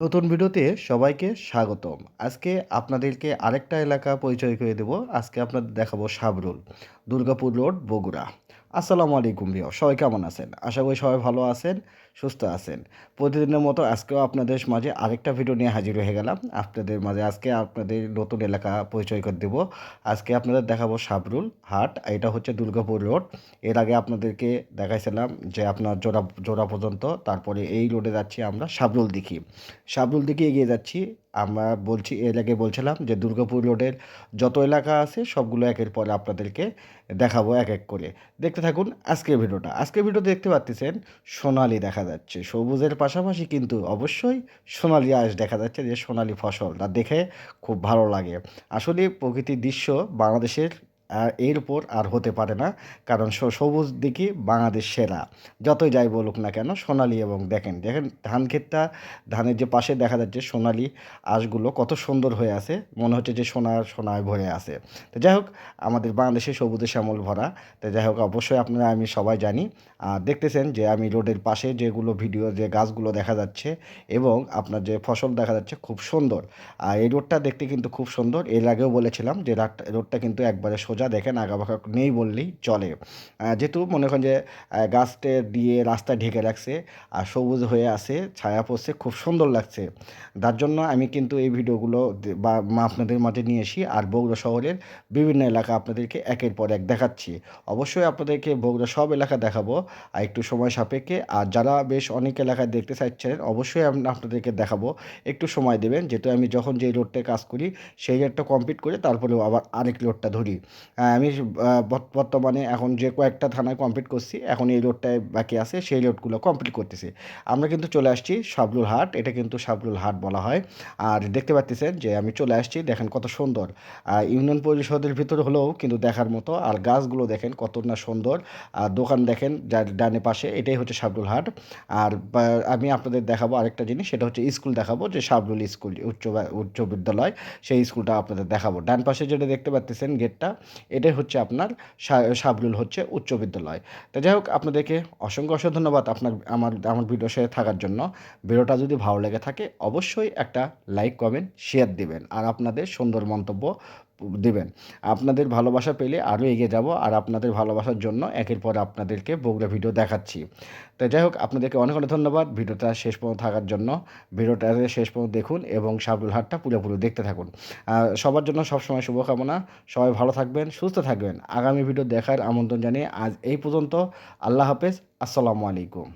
নতুন ভিডিওতে সবাইকে স্বাগতম। আজকে আপনাদেরকে আরেকটা এলাকা পরিচয় করে দেব। আজকে আপনাদের দেখাবো সাবরুল, দুর্গাপুর রোড, বগুড়া। আসসালামু আলাইকুম ভিও সবাই কেমন আছেন? আশা করি সবাই ভালো আছেন, সুস্থ আছেন। প্রতিদিনের মতো আজকেও আপনাদের মাঝে আরেকটা ভিডিও নিয়ে হাজির হয়ে গেলাম। আপনাদের মাঝে আজকে আপনাদের নতুন এলাকা পরিচয় করে দেব। আজকে আপনাদের দেখাবো সাবরুল হাট, এটা হচ্ছে দুর্গাপুর রোড। এর আগে আপনাদেরকে দেখাইছিলাম যে আপনার জোড়া জোড়া পর্যন্ত, তারপরে এই রোডে যাচ্ছি আমরা সাবরুল দিঘি। সাবরুল দিকে এগিয়ে যাচ্ছি। আমরা বলছি আগে বলছিলাম যে দুর্গাপুর রোডের যত এলাকা আছে, সবগুলো একের পরে আপনাদেরকে দেখাবো এক এক করে। দেখতে থাকুন আজকের ভিডিওটা। আজকের ভিডিও দেখতে পাচ্ছেন, সোনালি দেখা যাচ্ছে। সবুজের পাশাপাশি কিন্তু অবশ্যই সোনালি আঁশ দেখা যাচ্ছে, যে সোনালি ফসলটা দেখে খুব ভালো লাগে। আসলে প্রকৃতির দৃশ্য বাংলাদেশের এর উপর আর হতে পারে না, কারণ সবুজ দিকে বাংলাদেশ সেরা। যতই যাই বলুক না কেন, সোনালি এবং দেখেন দেখেন ধান ক্ষেতটা, ধানের যে পাশে দেখা যাচ্ছে সোনালি আঁশগুলো কত সুন্দর হয়ে আছে, মনে হচ্ছে যে সোনার সোনায় ভরে আছে। তো যাই হোক, আমাদের বাংলাদেশে সবুজে শ্যামল ভরা। তো যাই হোক, অবশ্যই আপনারা, আমি সবাই জানি আর দেখতেছেন যে আমি রোডের পাশে যেগুলো ভিডিও, যে গাছগুলো দেখা যাচ্ছে এবং আপনার যে ফসল দেখা যাচ্ছে খুব সুন্দর। আর এই রোডটা দেখতে কিন্তু খুব সুন্দর। এর আগেও বলেছিলাম যে রোডটা কিন্তু একবারে সোজা দেখেন আঁকাবাঁকা নেই বললেই চলে। যেহেতু মনে করেন যে গাছটা দিয়ে রাস্তা ঢেকে রাখছে, আর সবুজ হয়ে আছে, ছায়া পড়ছে, খুব সুন্দর লাগছে। তার জন্য আমি কিন্তু এই ভিডিওগুলো বা আপনাদের মাঝে নিয়ে আসি আর বগুড়া শহরের বিভিন্ন এলাকা আপনাদেরকে একের পর এক দেখাচ্ছি। অবশ্যই আপনাদেরকে বগুড়া সব এলাকা দেখাবো, আর একটু সময় সাপেক্ষে, আর যারা বেশ অনেক এলাকায় দেখতে চাইছেন অবশ্যই আপনাদেরকে দেখাবো। একটু সময় দেবেন, যেহেতু আমি যখন যে রোডটায় কাজ করি, সেই রোডটা কমপ্লিট করে তারপরে আবার আরেক রোডটা ধরি। আমি বর্তমানে এখন যে কয়েকটা থানায় কমপ্লিট করছি, এখন এই রোডটায় বাকি আছে, সেই রোডগুলো কমপ্লিট করতেছি। আমরা কিন্তু চলে আসছি সাবলুল হাট, এটা কিন্তু সাবলুল হাট বলা হয়। আর দেখতে পাচ্ছেন যে আমি চলে আসছি, দেখেন কত সুন্দর। আর ইউনিয়ন পরিষদের ভিতরে হলেও কিন্তু দেখার মতো, আর গাছগুলো দেখেন কত না সুন্দর। আর দোকান দেখেন যার ডানে পাশে, এটাই হচ্ছে সাবলুল হাট। আর আমি আপনাদের দেখাবো আরেকটা জিনিস, সেটা হচ্ছে স্কুল দেখাবো, যে সাবলুল স্কুল, উচ্চ উচ্চ বিদ্যালয়, সেই স্কুলটা আপনাদের দেখাবো। ডান পাশে যেটা দেখতে পাচ্ছেন গেটটা এটাই হচ্ছে আপনার সা- সাবলুল হচ্ছে উচ্চ বিদ্যালয়। তো যাই হোক, আপনাদেরকে অসংখ্য অসংখ্য ধন্যবাদ আপনার, আমার আমার ভিডিওর সাথে থাকার জন্য। ভিডিওটা যদি ভালো লেগে থাকে, অবশ্যই একটা লাইক, কমেন্ট শেয়ার দিবেন আর আপনাদের সুন্দর মন্তব্য দিবেন। আপনাদের ভালোবাসা পেলে আরও এগিয়ে যাব আর আপনাদের ভালোবাসার জন্য একের পর আপনাদেরকে বগুড়া ভিডিও দেখাচ্ছি। তো যাই হোক, আপনাদেরকে অনেক অনেক ধন্যবাদ। ভিডিওটা শেষ পর্যন্ত থাকার জন্য। ভিডিওটা শেষ পর্যন্ত দেখুন এবং সাবরুল হাটটা পুরোপুরি দেখতে থাকুন। সবার জন্য সবসময় শুভকামনা। সবাই ভালো থাকবেন, সুস্থ থাকবেন। আগামী ভিডিও দেখার আমন্ত্রণ জানিয়ে আজ এই পর্যন্ত। আল্লাহ হাফেজ। আসসালামু আলাইকুম।